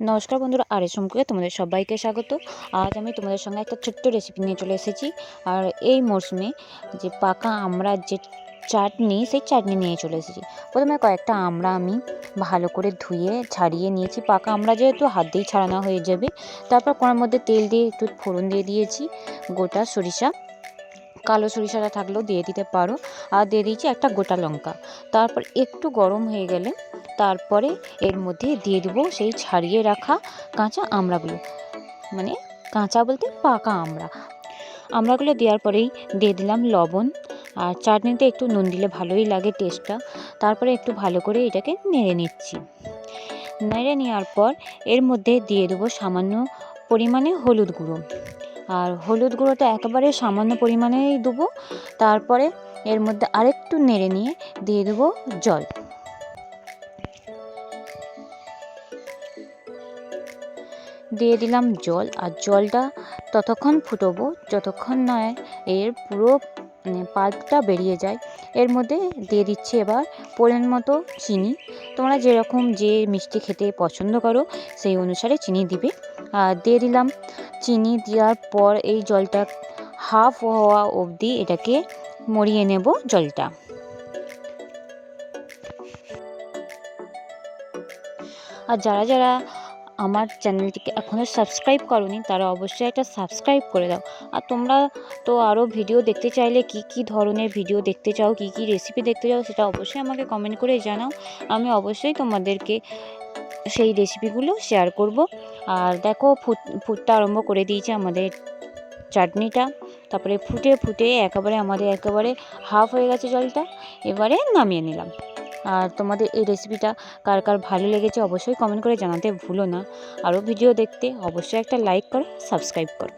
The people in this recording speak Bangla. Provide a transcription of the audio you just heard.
নমস্কার বন্ধুরা, আর কুকে তোমাদের সবাইকে স্বাগত। আজ আমি তোমাদের সঙ্গে একটা ছোট্ট রেসিপি নিয়ে চলে এসেছি। আর এই মরশুমে যে পাকা আমরা যে চাটনি, সেই চাটনি নিয়ে চলে এসেছি। প্রথমে কয়েকটা আমরা আমি ভালো করে ধুয়ে, ছাড়িয়ে নিয়েছি। পাকা আমরা যেহেতু হাত দিয়েই ছাড়ানো হয়ে যাবে, তারপর কড়ার মধ্যে তেল দিয়ে একটু ফোড়ন দিয়ে দিয়েছি, গোটা সরিষা। কালো সরিষাটা থাকলেও দিয়ে দিতে পারো। আর দিয়ে দিয়েছি একটা গোটা লঙ্কা। তারপর একটু গরম হয়ে গেলে তারপরে এর মধ্যে দিয়ে দেবো সেই ছাড়িয়ে রাখা কাঁচা আমড়াগুলো। মানে কাঁচা বলতে পাকা আমড়া। আমড়াগুলো দেওয়ার পরেই দিয়ে দিলাম লবণ। আর চাটনিতে একটু নুন দিলে ভালোই লাগে টেস্টটা তারপরে একটু ভালো করে এটাকে নেড়ে নিচ্ছি। নেড়ে নেওয়ার পর এর মধ্যে দিয়ে দেবো সামান্য পরিমাণে হলুদ গুঁড়ো। আর হলুদ গুঁড়োটা একেবারে সামান্য পরিমাণেই দেবো। তারপরে এর মধ্যে আরেকটু নেড়ে নিয়ে দিয়ে দেবো জল। দিয়ে দিলাম জল, আর জলটা ততক্ষণ ফুটবো, যতক্ষণ নয় এর পুরো মানে পাল্পটা বেরিয়ে যায়। এর মধ্যে দিয়ে দিচ্ছি এবার পরিমাণ মতো চিনি। তোমরা যেরকম যে মিষ্টি খেতে পছন্দ করো, সেই অনুসারে চিনি দিবে। আর দিয়ে দিলাম চিনি দেওয়ার পর এই জলটা হাফ হওয়া অবধি এটাকে মরিয়ে নেব জলটা। আর যারা যারা আমার চ্যানেলটিকে এখনও সাবস্ক্রাইব করনি, তারা অবশ্যই একটা সাবস্ক্রাইব করে দাও। আর তোমরা তো আরও ভিডিও দেখতে চাইলে কি কি ধরনের ভিডিও দেখতে চাও, কি কি রেসিপি দেখতে চাও, সেটা অবশ্যই আমাকে কমেন্ট করে জানাও। আমি অবশ্যই তোমাদেরকে সেই রেসিপিগুলো শেয়ার করব। আর দেখো ফুট ফুটতে আরম্ভ করে দিয়েছে আমাদের চাটনিটা। তারপরে ফুটে ফুটে একেবারে আমাদের একেবারে হাফ হয়ে গেছে জলটা। এবারে নামিয়ে নিলাম। আর তোমাদের এই রেসিপিটা কার কার ভালো লেগেছে অবশ্যই কমেন্ট করে জানাতে ভুলো না। আরও ভিডিও দেখতে অবশ্যই একটা লাইক করো সাবস্ক্রাইব করো।